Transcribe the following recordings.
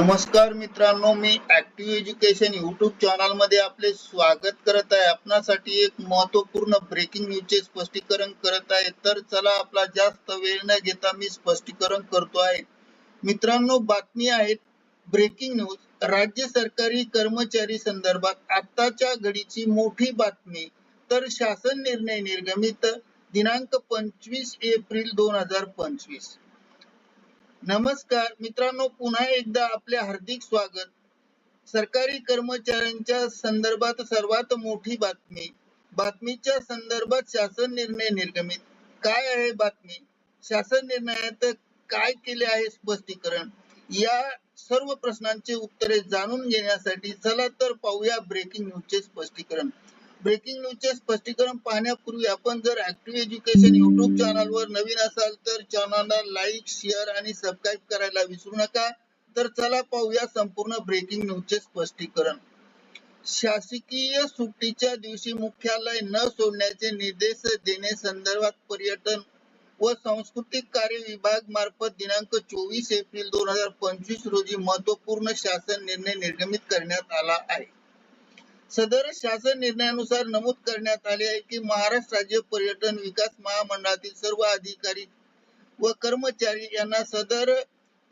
नमस्कार मित्रांनो मी ऍक्टिव्ह एज्युकेशन युट्यूब चॅनलमध्ये आपले स्वागत करत आहे. आपणासाठी एक महत्त्वपूर्ण ब्रेकिंग न्यूजचे स्पष्टीकरण करत आहे. तर चला आपला जास्त वेळ न घेता मी स्पष्टीकरण करतो आहे. मित्रांनो बातमी आहे ब्रेकिंग न्यूज राज्य सरकारी कर्मचारी संदर्भात आताच्या घडीची मोठी बातमी. तर शासन निर्णय निर्गमित दिनांक पंचवीस एप्रिल दोन हजार पंचवीस. नमस्कार मित्रांनो पुन्हा एकदा आपले हार्दिक स्वागत. सरकारी कर्मचाऱ्यांच्या संदर्भात सर्वात मोठी बातमी बातमीच्या संदर्भात शासन निर्णय निर्गमित. काय आहे बातमी? शासन निर्णयात काय केले आहे स्पष्टीकरण? या सर्व प्रश्नांची उत्तरे जाणून घेण्यासाठी चला तर पाहूया ब्रेकिंग न्यूजचे स्पष्टीकरण. ब्रेकिंग न्यूजचे स्पष्टीकरण पाहण्यापूर्वी आपण जर ऍक्टिव्ह एज्युकेशन युट्यूब चॅनल वर नवीन असाल तर चॅनलला लाईक शेअर आणि सबस्क्राईब करायला विसरू नका. तर चला पाहूया संपूर्ण ब्रेकिंग न्यूजचे स्पष्टीकरण. शासकीय सुट्टीच्या दिवशी मुख्यालय न सोडण्याचे निर्देश देणे संदर्भात पर्यटन व सांस्कृतिक कार्य विभाग मार्फत दिनांक चोवीस एप्रिल दोन हजार पंचवीस रोजी महत्त्वपूर्ण शासन निर्णय निर्गमित करण्यात आला आहे. सदर शासन निर्णयानुसार नमूद करण्यात आले आहे की महाराष्ट्र राज्य पर्यटन विकास महामंडळातील सर्व अधिकारी व कर्मचारी यांना सदर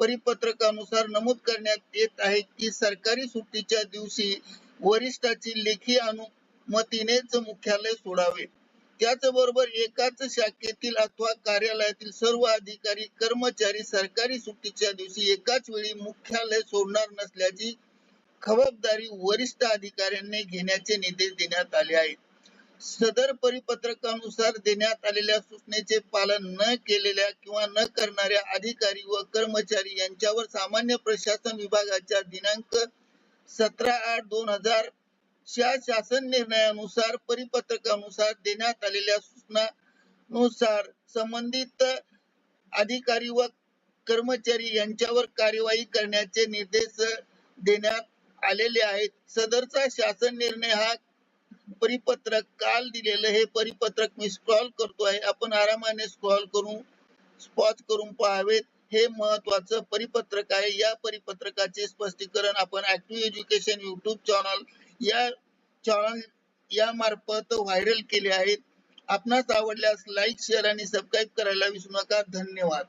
परिपत्रकानुसार नमूद करण्यात येत आहे की सरकारी सुट्टीच्या दिवशी वरिष्ठाची लेखी अनुमतीनेच मुख्यालय सोडावे. त्याचबरोबर एकाच शाखेतील अथवा कार्यालयातील सर्व अधिकारी कर्मचारी सरकारी सुट्टीच्या दिवशी एकाच वेळी मुख्यालय सोडणार नसल्याची खबरदारी वरिष्ठ अधिकाऱ्यांनी घेण्याचे निर्देश देण्यात आले आहेत. सदर परिपत्रकानुसार देण्यात आलेल्या सूचनेचे पालन न केलेल्या किंवा न करणाऱ्या अधिकारी व कर्मचारी यांच्यावर सामान्य प्रशासन विभागाच्या दिनांक सतरा आठ दोन हजार च्या शासन निर्णयानुसार परिपत्रकानुसार देण्यात आलेल्या सूचनानुसार संबंधित अधिकारी व कर्मचारी यांच्यावर कार्यवाही करण्याचे निर्देश देण्यात आलेले आहेत. सदरचा शासन निर्णय हा परिपत्रक काल दिलेलं हे परिपत्रक मी स्क्रॉल करतोय आपण आरामाने स्क्रॉल करून स्पॉच करून पाहावेत. हे महत्वाचं परिपत्रक आहे. या परिपत्रकाचे स्पष्टीकरण आपण ऍक्टिव्ह एज्युकेशन युट्यूब चॅनल या चॅनल या मार्फत व्हायरल केले आहेत. आपणास आवडल्यास लाईक शेअर आणि सबस्क्राईब करायला विसरू नका. धन्यवाद.